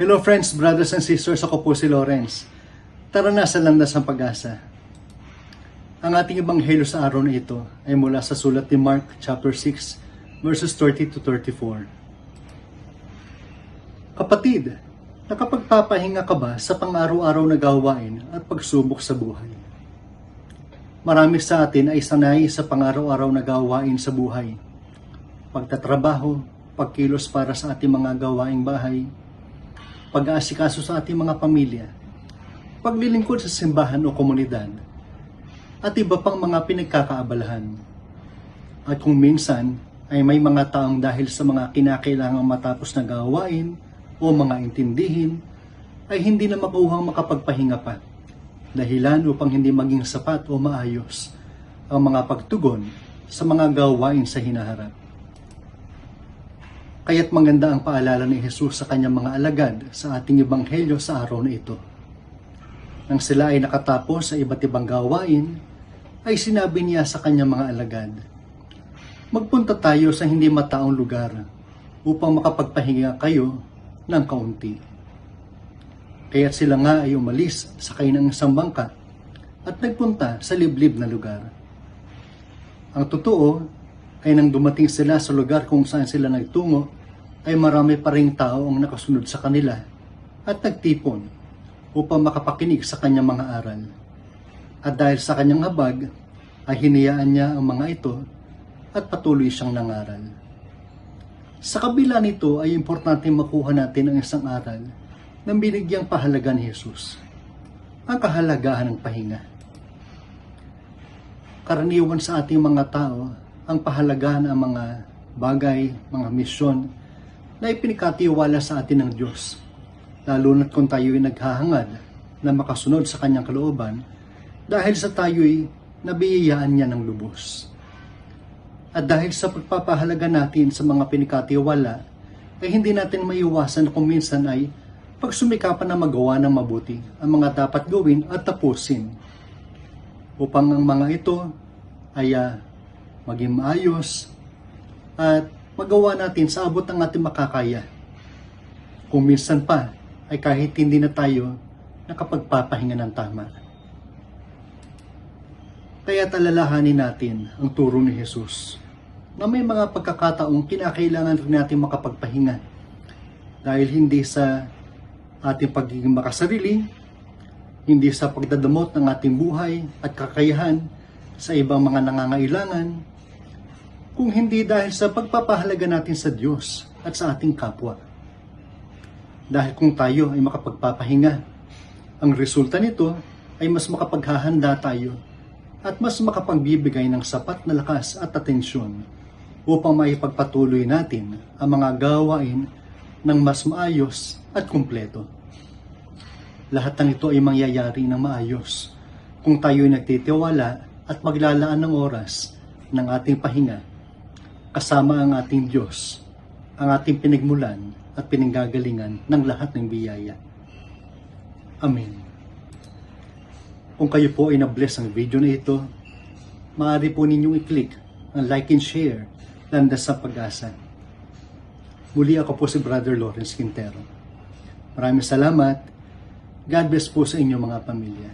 Hello friends, brothers and sisters, ako po si Lawrence. Tara na sa landas ng pag-asa. Ang ating ebanghelyo sa araw na ito ay mula sa sulat ni Mark chapter 6 verses 30 to 34. Kapatid, nakapagpapahinga ka ba sa pang-araw-araw na gawain at pagsubok sa buhay? Marami sa atin ay sanay sa pang-araw-araw na gawain sa buhay. Pagtatrabaho, pagkilos para sa ating mga gawaing bahay, pag-aasikaso sa ating mga pamilya, paglilingkod sa simbahan o komunidad, at iba pang mga pinagkakaabalahan. At kung minsan ay may mga taong dahil sa mga kinakailangang matapos na gawain o mga intindihin, ay hindi na makuhang makapagpahinga pa. Dahilan upang hindi maging sapat o maayos ang mga pagtugon sa mga gawain sa hinaharap. Kaya't maganda ang paalala ni Jesus sa kanyang mga alagad sa ating ebanghelyo sa araw na ito. Nang sila ay nakatapos sa iba't ibang gawain, ay sinabi niya sa kanyang mga alagad, Magpunta tayo sa hindi mataong lugar upang makapagpahinga kayo ng kaunti. Kaya't sila nga ay umalis sa ng isang bangka at nagpunta sa liblib na lugar. Ang totoo ay nang dumating sila sa lugar kung saan sila nagtungo, ay marami pa rin tao ang nakasunod sa kanila at nagtipon upang makapakinig sa kanyang mga aral. At dahil sa kanyang habag, ay hinayaan niya ang mga ito at patuloy siyang nangaral. Sa kabila nito ay importante makuha natin ang isang aral ng binigyang pahalaga ni Jesus, ang kahalagahan ng pahinga. Karaniwan sa ating mga tao ang pahalagahan ng mga bagay, mga misyon na ipinikatiwala sa atin ng Diyos, lalo na't kung tayo'y naghahangad na makasunod sa kanyang kalooban dahil sa tayo'y nabiyayaan niya ng lubos. At dahil sa pagpapahalaga natin sa mga pinikatiwala, ay hindi natin maiwasan kung minsan ay pagsumikapan na magawa ng mabuti ang mga dapat gawin at tapusin upang ang mga ito ay ah, maging maayos at magawa natin sa abot ng ating makakaya. Kung minsan pa ay kahit hindi na tayo nakapagpapahinga ng tama. Kaya talalahanin natin ang turo ni Jesus na may mga pagkakataong kinakailangan rin natin makapagpahinga dahil hindi sa ating pagiging makasarili, hindi sa pagdadamot ng ating buhay at kakayahan sa ibang mga nangangailangan, kung hindi dahil sa pagpapahalaga natin sa Diyos at sa ating kapwa. Dahil kung tayo ay makapagpapahinga, ang resulta nito ay mas makapaghahanda tayo at mas makapagbibigay ng sapat na lakas at atensyon upang maipagpatuloy natin ang mga gawain ng mas maayos at kumpleto. Lahat ng ito ay mangyayari ng maayos kung tayo ay nagtitiwala at maglalaan ng oras ng ating pahinga kasama ang ating Diyos, ang ating pinagmulan at pinanggagalingan ng lahat ng biyaya. Amen. Kung kayo po ay na-bless ang video na ito, maaari po ninyong i-click ang like and share landas sa pag-asa. Muli ako po si Brother Lawrence Quintero. Maraming salamat. God bless po sa inyong mga pamilya.